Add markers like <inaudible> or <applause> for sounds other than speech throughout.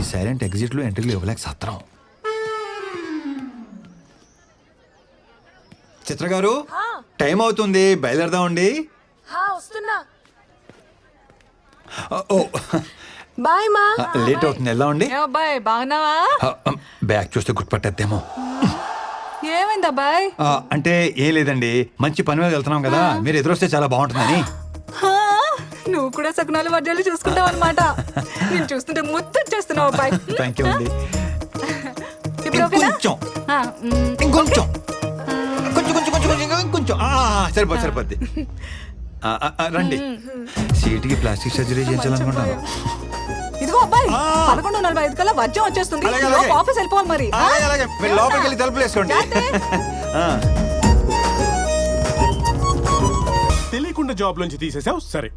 ఈ సైలెంట్ ఎగ్జిట్లో ఎంట్రీలు ఇవ్వలేక సత్రం. చిత్ర గారు టైం అవుతుంది బయలుదేరదామండి. హా వస్తున్నా. ఓ బాయ్ మా. లేట్ అవుతుంది వెళ్దామండి. ఏ అబ్బాయి బాగున్నావా? బ్యాగ్ చూస్తే గుర్తుపట్టేద్దేమో. ఏమైంది అబ్బాయి అంటే ఏం లేదండి మంచి పని మీద వెళ్తున్నాం కదా మీరు ఎదురొస్తే చాలా బాగుంటుందని. నువ్వు కూడా సకునాలు వడ్డాలు చూసుకుంటావు అనమాట నేను చూస్తుంటే ముద్దు వచ్చేస్తున్నావు అబ్బాయి. థ్యాంక్ యూ అండి. ఇప్పుడు ఓకేనా? ఇంకొంచెం. ఆ, మ్, ఇంకొంచెం. కొంచెం కొంచెం కొంచెం కొంచెం ఇంకొంచెం. ఆ, సరిపోద్ది సరిపోద్ది. ఆ, ఆ, ఆ, రండి. సీటుకి ప్లాస్టిక్ సర్జరీ చేయించాలనుకుంటాను ఇదిగో అబ్బాయి ఆ. పదకొండు నలభై ఐదు కల్లా వజ్రం వచ్చేస్తుంది. అలాగే. ఆఫీస్ వెళ్ళిపోవాలి మరి. ఆ? అలాగే. అలాగే మీరు లోపలికి వెళ్ళి తలుపులు వేసుకోండి. ఆ, తెలియకుండా జాబ్ నుంచి తీసేసావు? సరే.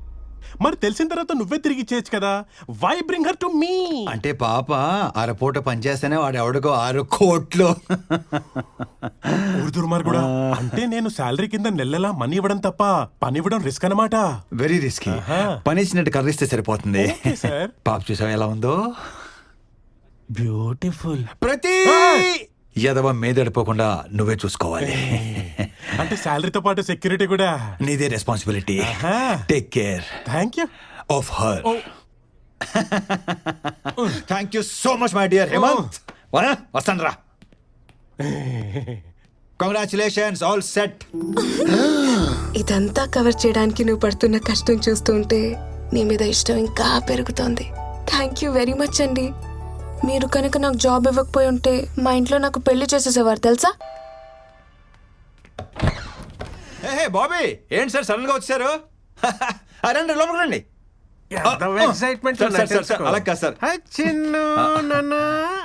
మరి తెలిసిన తర్వాత నువ్వే తిరిగి ఇచ్చేయచ్చు కదా. Why bring her to me అంటే పాప అరపూట పనిచేస్తేనే వాడు ఎవడికో ఆరు కోట్లు. ఊరుదుర్మార్ కూడా. అంటే నేను శాలరీ కింద నెలలా మనీ ఇవ్వడం తప్ప పని ఇవ్వడం రిస్క్ అన్నమాట. వెరీ రిస్కీ ఆహా. పని ఇచ్చినట్టు కర్రిస్తే సరిపోతుంది. పాప చూసావు ఎలా ఉందో? బ్యూటిఫుల్ ప్రతి ఎదవ మీదడిపోకుండా నువ్వే చూసుకోవాలి. <laughs> అంటే శాలరీతో పాటు సెక్యూరిటీ కూడా. నీదే responsibility. Take care thank you of her thank you so much my dear Hemanth వస్తాను రా కంగ్రాచులేషన్స్ ఆల్ సెట్ ఇదంతా కవర్ చేయడానికి నువ్వు పడుతున్న కష్టం చూస్తుంటే నీ మీద ఇష్టం ఇంకా పెరుగుతోంది. థ్యాంక్ యూ వెరీ మచ్ అండి. మీరు కనుక నాకు జాబ్ ఇవ్వకపోయి ఉంటే మా ఇంట్లో నాకు పెళ్ళి చేసేసేవారు తెలుసా? హే బాబీ ఏంటి సార్ సడన్గా వచ్చారు <laughs> రండి లోపలికి రండి. Excitement sir, sir, sir, sir, అలా కాదు సార్. చిన్ను నాన్న.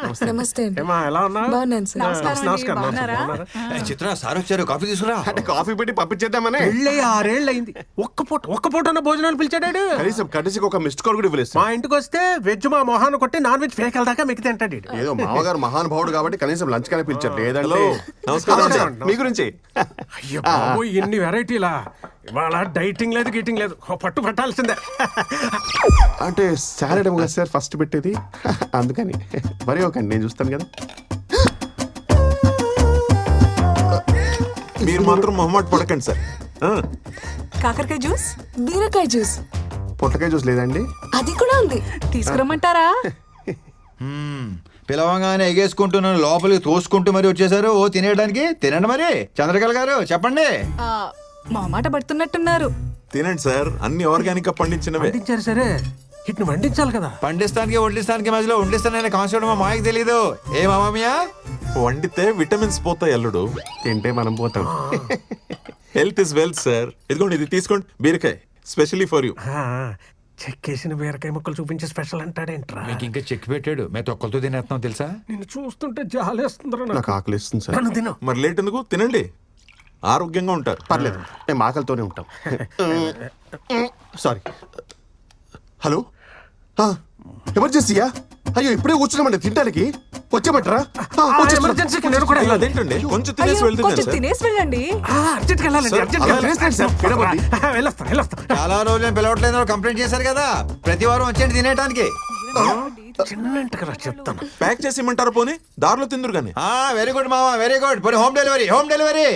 నమస్తే ఎలా బాగున్నాను సార్. నమస్కారం చిత్ర సార్ వచ్చారు కాఫీ తీసుకురా. అంటే కాఫీ పెట్టి పంపించేద్దామనే. పెళ్ళి ఆరేళ్ళు అయింది ఒక్క పూట ఒక్క పూట ఉన్న భోజనాలు పిలిచాడాడు కనీసం కనీసం ఒక మిస్డ్ కాల్ కూడా ఇవ్వలేదు మా. ఇంటికి వస్తే వెజ్ మా మొహాన్ని కొట్టి నాన్ వెజ్ ఫేక్ దాకా మిగతా తింటాడు ఈడు. ఏదో మామగారు మహానుభావుడు కాబట్టి కనీసం లంచ్ కనే పిలిచారు. లేదంటే నమస్కారం. మీ గురించి. అయ్యో ఇన్ని వెరైటీలా. ఇవాళ డైటింగ్ లేదు గీటింగ్ లేదు. ఓ పట్టు పట్టాల్సిందే. అంటే సాలడ్ ఏమో కదా సార్ ఫస్ట్ పెట్టేది? అందుకని. మరి ఒకండి నేను చూస్తాను కదా. మీరు మాత్రం మొహమాట పడకండి సార్. ఆ, కాకరకాయ జ్యూస్? బీరకాయ జ్యూస్. పొట్టకాయ జ్యూస్ లేదండి. అది కూడా ఉంది. తీసుకురమ్మంటారా? పిలవంగానే ఎగేసుకుంటున్నాను లోపలికి తోసుకుంటూ మరి వచ్చేసారు ఓ తినేయడానికి? తినండి మరి. చంద్రకళ గారు చెప్పండి. ఆ, మా మాట పడుతున్నట్టున్నారు. తినండి సార్ అన్ని ఆర్గానిక్గా పండించినవే. వండించారు సరే. ఇట్ని వండించాలి కదా. పండిస్తానికి వడ్డిస్తానికి మధ్యలో వండిస్తానని కాన్సెప్ట్ మా మాయకు తెలీదు. ఏ మామయ్య వండితే విటమిన్స్ పోతాయి అల్లుడు. తింటే మనం పోతాం. Health is wealth sir. ఇదిగోండి ఇది తీసుకోండి. బీరకాయ స్పెషల్లీ ఫర్ యూ. ఆ, చెక్కేసిన బీరకాయ ముక్కలు చూపించి స్పెషల్ అంటాడేంట్రా. మీకు ఇంకా చెక్ పెట్టాడు. మేము తొక్కలతో తినేస్తున్నాం తెలుసా? నిన్ను చూస్తుంటే జాలేస్తుందిరా నాకు. నాకు ఆకలి ఇస్తుంది సార్. నన్ను తిను. మరి లేట్ ఎందుకు? తినండి. ఆరోగ్యంగా ఉంటారు. పర్లేదు. మేము ఆకలితోనే ఉంటాం. <laughs> సారీ. హలో? ఎమర్జెన్సీయా? అయ్యో ఇప్పుడే కూర్చున్నామండి తినడానికి వచ్చేమంటారా. ఎమర్జెన్సీకి నేను కూడా. తింటండి కొంచెం తినేసి కొంచెం తినేసి వెళ్ళండి. అర్జెంట్కి వెళ్ళాలండి అర్జెంట్కి వెళ్ళొస్తాను వెళ్ళొస్తాను. చాలా రోజులు పిలవట్లేదు కంప్లైంట్ చేశారు కదా. ప్రతి వారం వచ్చేయండి తినేయడానికి కదా చెప్తాను. ప్యాక్ చేసి ఇమ్మంటారు పోనీ. దారిలో తిందురు కానీ. వెరీ గుడ్ మామా వెరీ గుడ్ పోనీ హోమ్ డెలివరీ హోమ్ డెలివరీ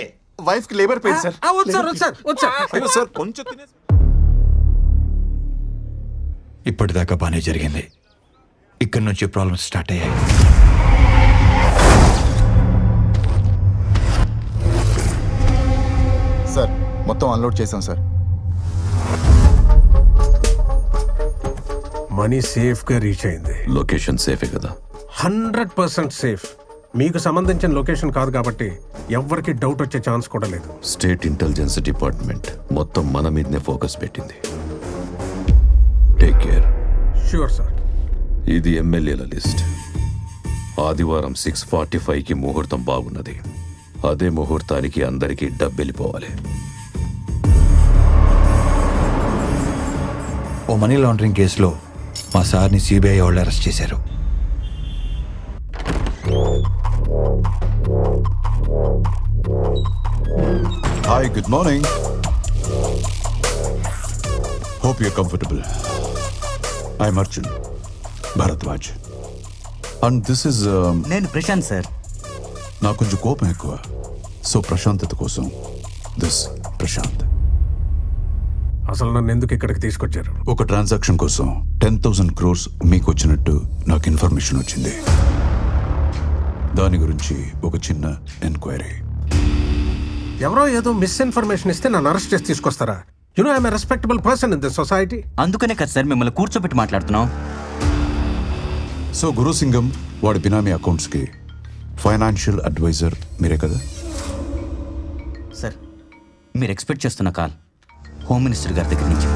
వైఫ్కి లేబర్ పెయిన్ సార్. వద్దు సార్ వద్దు సార్ వద్దు సార్. అయ్యో సార్ కొంచెం తినేసి ఇప్పటిదాకా బానే జరిగింది. ఇక్కడి నుంచి ప్రాబ్లమ్స్ స్టార్ట్ అయ్యాయి. సార్ మొత్తం అన్లోడ్ చేశాం సార్. మనీ సేఫ్గా రీచ్ అయింది. లొకేషన్ సేఫే కదా. Hundred percent safe. మీకు సంబంధించిన లొకేషన్ కాదు కాబట్టి ఎవ్వరికి డౌట్ వచ్చే ఛాన్స్ కూడా లేదు. స్టేట్ ఇంటెలిజెన్స్ డిపార్ట్మెంట్ మొత్తం మన మీదనే ఫోకస్ పెట్టింది. Take care. షూర్ సార్ ఇది ఎమ్మెల్యేల లిస్ట్. ఆదివారం సిక్స్ ఫార్టీ ఫైవ్కి ముహూర్తం బాగున్నది. అదే ముహూర్తానికి అందరికీ డబ్బెళ్ళిపోవాలి. ఓ మనీ లాండరింగ్ కేసులో మా సార్ని సిబిఐ వాళ్ళు అరెస్ట్ చేశారు. Hi good morning hope you comfortable I'm Arjun Bharadwaj and this is నేను ప్రశాంత్ సార్. నాకు కొంచెం కోపం ఎక్కువ. సో ప్రశాంతత కోసం దిస్ ప్రశాంత్. అసలు నన్ను ఎందుకు ఇక్కడికి తీసుకొచ్చారు? ఒక ట్రాన్సాక్షన్ కోసం టెన్ థౌసండ్ క్రోర్స్ మీకు వచ్చినట్టు నాకు ఇన్ఫర్మేషన్ వచ్చింది. దాని గురించి ఒక చిన్న ఎంక్వైరీ ఎవరో ఏదో మిస్ఇన్ఫర్మేషన్ ఇస్తే నన్ను అరెస్ట్ చేసి తీసుకొస్తారా? You know I'm respectable person in this society అందుకనే కదా సార్ మిమ్మల్ని కూర్చోబెట్టి మాట్లాడుతున్నాం. సో గురుసింగం వాడి బినామీ అకౌంట్స్కి ఫైనాన్షియల్ అడ్వైజర్ మీరే కదా? సార్ మీరు ఎక్స్పెక్ట్ చేస్తున్న కాల్ హోమ్ మినిస్టర్ గారి దగ్గర నుంచి.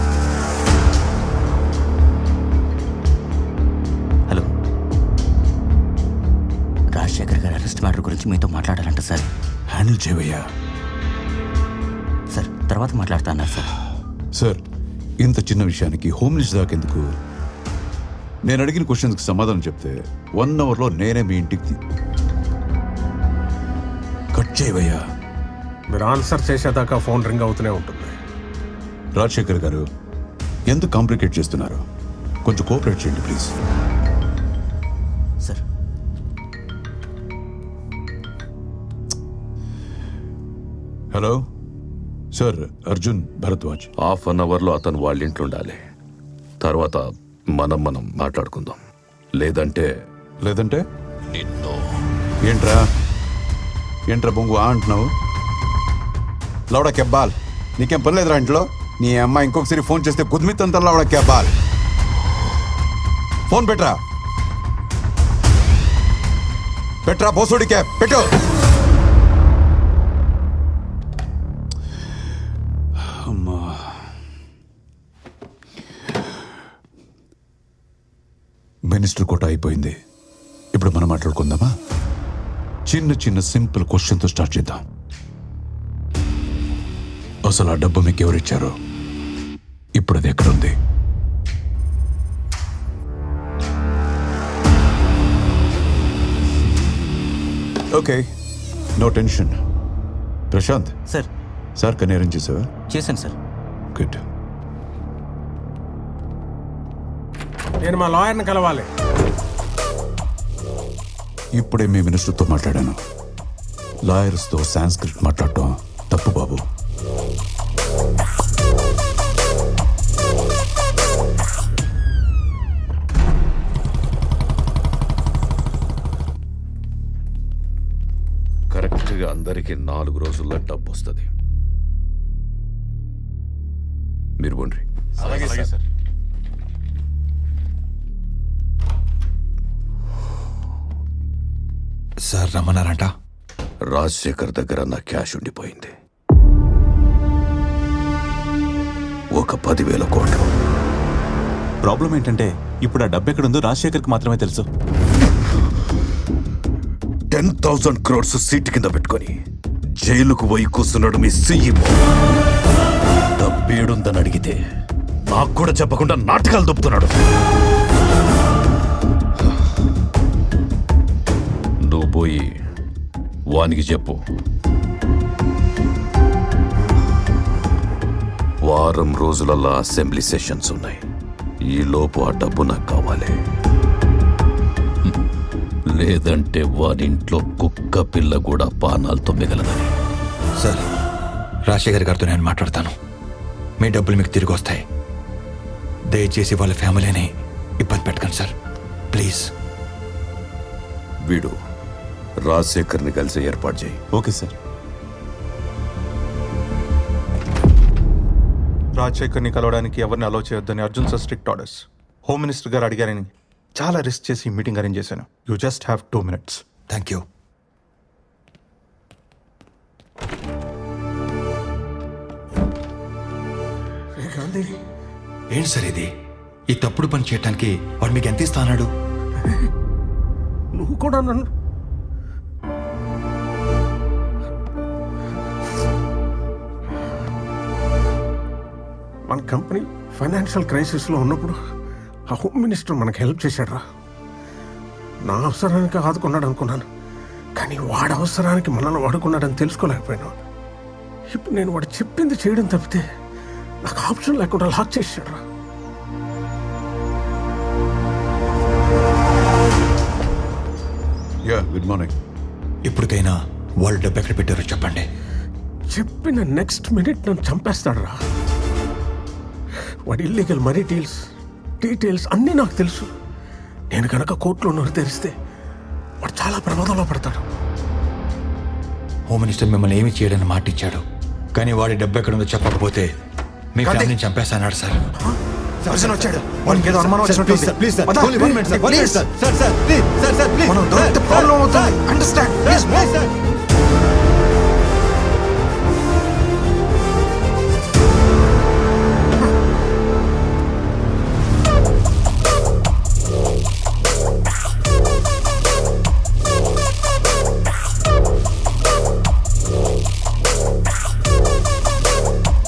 రాజశేఖర్ గారి అరెస్ట్ మ్యాటర్ గురించి మీతో మాట్లాడాలంట సార్. హ్యాండిల్ చేయవయ్యా. సార్ తర్వాత మాట్లాడుతా అన్నారు సార్? సార్ ఇంత చిన్న విషయానికి హోమ్ మినిస్టర్ దాకా ఎందుకు? నేను అడిగిన క్వశ్చన్స్కి సమాధానం చెప్తే వన్ అవర్లో నేనే మీ ఇంటికి కట్ చేయవయ్యా. మీరు ఆన్సర్ చేసేదాకా ఫోన్ రింగ్ అవుతూనే ఉంటుంది. రాజశేఖర్ గారు ఎందుకు కాంప్లికేట్ చేస్తున్నారు? కొంచెం కోఆపరేట్ చేయండి please. Hello? Sir Arjun Bharadwaj. Half an అవర్లో అతను వాళ్ళ ఇంట్లో ఉండాలి తర్వాత మనం మనం మాట్లాడుకుందాం. లేదంటే లేదంటే? నిన్ను. ఏంట్రా? ఏంట్రా బొంగు ఆ అంటున్నావు? లౌడా కెబ్బాల్ నీకేం పని లేదురా ఇంట్లో? నీ అమ్మ ఇంకొకసారి ఫోన్ చేస్తే కుద్మిత్తంతా లౌడా కెబ్బాల్ ఫోన్ పెట్టరా? పెట్రా పోసోడి క్యాబ్ పెట్టు! మినిస్టర్ కోట అయిపోయింది. ఇప్పుడు మనం మాట్లాడుకుందామా? చిన్న చిన్న సింపుల్ క్వశ్చన్తో స్టార్ట్ చేద్దాం. అసలు ఆ డబ్బు మీకు ఎవరిచ్చారు ఇప్పుడు అది ఎక్కడుంది okay no tension. Prashanth. Sir. Sir కన్నీ అరేంజ్ చేసావా? చేశాను సార్. గుడ్. నేను మా లాయర్ని కలవాలి. ఇప్పుడే మీ మినిస్టర్తో మాట్లాడాను. లాయర్స్తో సాంస్క్రిట్ మాట్లాడటం తప్పు బాబు. కరెక్ట్గా అందరికీ నాలుగు రోజుల్లో డబ్బు వస్తుంది మీరు ఉండ్రి సార్. రమ్మన్నారంట. రాజశేఖర్ దగ్గర నా క్యాష్ ఉండిపోయింది. ఒక పదివేల కోట్లు. ప్రాబ్లం ఏంటంటే ఇప్పుడు ఆ డబ్బు ఎక్కడుందో రాజశేఖర్కి మాత్రమే తెలుసు. టెన్ థౌసండ్ క్రోర్స్ సీట్ కింద పెట్టుకొని జైలుకు పోయి కూర్చున్నాడు మీ సీఈఓ. డబ్బేడుందని అడిగితే నాకు కూడా చెప్పకుండా నాటకాలు దొప్పుతున్నాడు నువ్వు పోయి వానికి చెప్పు. వారం రోజులల్లా అసెంబ్లీ సెషన్స్ ఉన్నాయి. ఈ లోపు ఆ డబ్బు నాకు కావాలి. లేదంటే వారింట్లో కుక్క పిల్ల కూడా పానాలతో మిగలదని సార్ రాజశేఖర్ గారితో నేను మాట్లాడతాను. మీ డబ్బులు మీకు తిరిగి వస్తాయి. దయచేసి వాళ్ళ ఫ్యామిలీని ఇబ్బంది పెట్టకండి సార్. ప్లీజ్. వీడు రాజశేఖర్ని కలిసి ఏర్పాటు చేయి. Okay sir. రాజశేఖర్ని కలవడానికి ఎవరిని అలో చేయొద్దని Arjun sir strict orders home minister గారు అడిగారని చాలా రిస్క్ చేసి మీటింగ్ అరేంజ్ చేశాను. You just have two minutes thank you ఏంటి సార్ ఇది? ఈ తప్పుడు పని చేయడానికి వాడు మీకు ఎంత ఇస్తా అన్నాడు నువ్వు కూడా నన్ను మన కంపెనీ ఫైనాన్షియల్ క్రైసిస్లో ఉన్నప్పుడు ఆ హోమ్ మినిస్టర్ మనకు హెల్ప్ చేశాడురా. నా అవసరానికి ఆదుకున్నాడు అనుకున్నాను. కానీ వాడి అవసరానికి మనల్ని వాడుకున్నాడని తెలుసుకోలేకపోయాను. ఇప్పుడు నేను వాడు చెప్పింది చేయడం తప్పితే నాకు ఆప్షన్ లేకుండా లాక్ చేశాడు గుడ్ మార్నింగ్. ఇప్పటికైనా వాళ్ళు డబ్బు ఎక్కడ పెట్టారో చెప్పండి. చెప్పిన నెక్స్ట్ మినిట్ నన్ను చంపేస్తాడు రా వాడి ఇల్లీగల్ మనీ డీల్స్ డీటెయిల్స్ అన్నీ నాకు తెలుసు. నేను కనుక కోర్టులో నోరు తెరిస్తే వాడు చాలా ప్రమాదంలో పడతాడు. హోమ్ మినిస్టర్ మిమ్మల్ని ఏమి చేయడని మాట ఇచ్చాడు. కానీ వాడి డబ్బు ఎక్కడ ఉందో చెప్పకపోతే మీ ఫ్యామిలీని చంపేస్తాన్నాడు సార్. పర్సన్ వచ్చాడు. వాడికి ఏదో అనుమానం. మనం ప్రాబ్లం అవుతుంది. Understand sir.